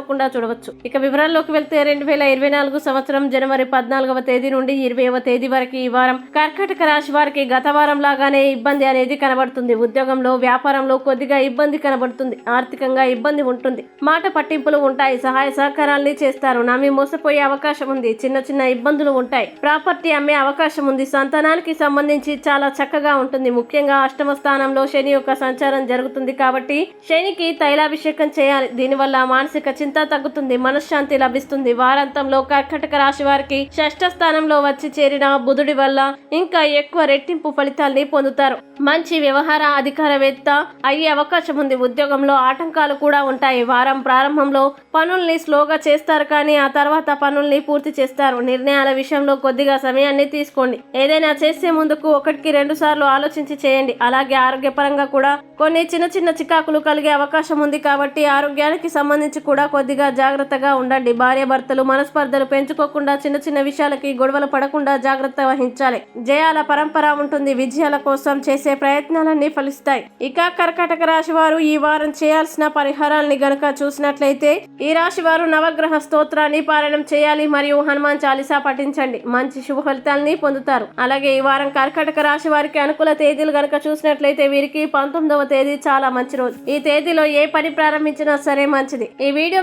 అవ్వకుండా చూడవచ్చు. ఇక వివరాల్లోకి వెళ్తే రెండు వేల ఇరవై నాలుగు సంవత్సరం జనవరి పద్నాలుగవ తేదీ నుండి ఇరవైవ తేదీ వరకు ఈ వారం కర్కాటక రాశి వారికి గత వారం లాగానే ఇబ్బంది అనేది కనబడుతుంది. ఉద్యోగంలో వ్యాపారంలో కొద్దిగా ఇబ్బంది కనబడుతుంది. ఆర్థికంగా ఇబ్బంది ఉంటుంది. మాట పట్టింపులు ఉంటాయి. సహాయ సహకారాల్ని చేస్తారు. నమ్మి మోసపోయే అవకాశం ఉంది. చిన్న చిన్న ఇబ్బందులు ఉంటాయి. ప్రాపర్టీ అమ్మే అవకాశం ఉంది. సంతానానికి సంబంధించి చాలా చక్కగా ఉంటుంది. ముఖ్యంగా అష్టమ స్థానంలో శని యొక్క సంచారం జరుగుతుంది కాబట్టి శనికి తైలాభిషేకం చేయాలి. దీనివల్ల మానసిక చింత తగ్గుతుంది? మనశ్శాంతి లభిస్తుంది. వారాంతంలో కర్కటక రాశి వారికి షష్ఠ స్థానంలో వచ్చి చేరిన బుధుడి వల్ల ఇంకా ఎక్కువ రెట్టింపు ఫలితాల్ని పొందుతారు. మంచి వ్యవహార అధికారవేత్త అయ్యే అవకాశం ఉంది. ఉద్యోగంలో ఆటంకాలు కూడా ఉంటాయి. వారం ప్రారంభంలో పనుల్ని స్లోగా చేస్తారు కానీ ఆ తర్వాత పనుల్ని పూర్తి చేస్తారు. నిర్ణయాల విషయంలో కొద్దిగా సమయాన్ని తీసుకోండి. ఏదైనా చేసే ముందుకు ఒకటికి రెండు సార్లు ఆలోచించి చేయండి. అలాగే ఆరోగ్యపరంగా కూడా కొన్ని చిన్న చిన్న చికాకులు కలిగే అవకాశం ఉంది కాబట్టి ఆరోగ్యానికి సంబంధించి కూడా కొద్దిగా జాగ్రత్తగా ఉండండి. భార్య భర్తలు మనస్పర్ధలు పెంచుకోకుండా చిన్న చిన్న విషయాలకి గొడవలు పడకుండా జాగ్రత్త వహించాలి. జయాల పరంపర ఉంటుంది. విజయాల కోసం చేసే ప్రయత్నాలన్నీ ఫలిస్తాయి. ఇక కర్కాటక రాశి వారు ఈ వారం చేయాల్సిన పరిహారాల్ని గనక చూసినట్లయితే ఈ రాశి వారు నవగ్రహ స్తోత్రాన్ని పారాయణం చేయాలి మరియు హనుమాన్ చాలీసా పఠించండి. మంచి శుభ ఫలితాల్ని పొందుతారు. అలాగే ఈ వారం కర్కాటక రాశి వారికి అనుకూల తేదీలు గనక చూసినట్లయితే వీరికి పంతొమ్మిదవ తేదీ చాలా మంచి రోజు. ఈ తేదీలో ఏ పని ప్రారంభించినా సరే మంచిది. ఈ వీడియో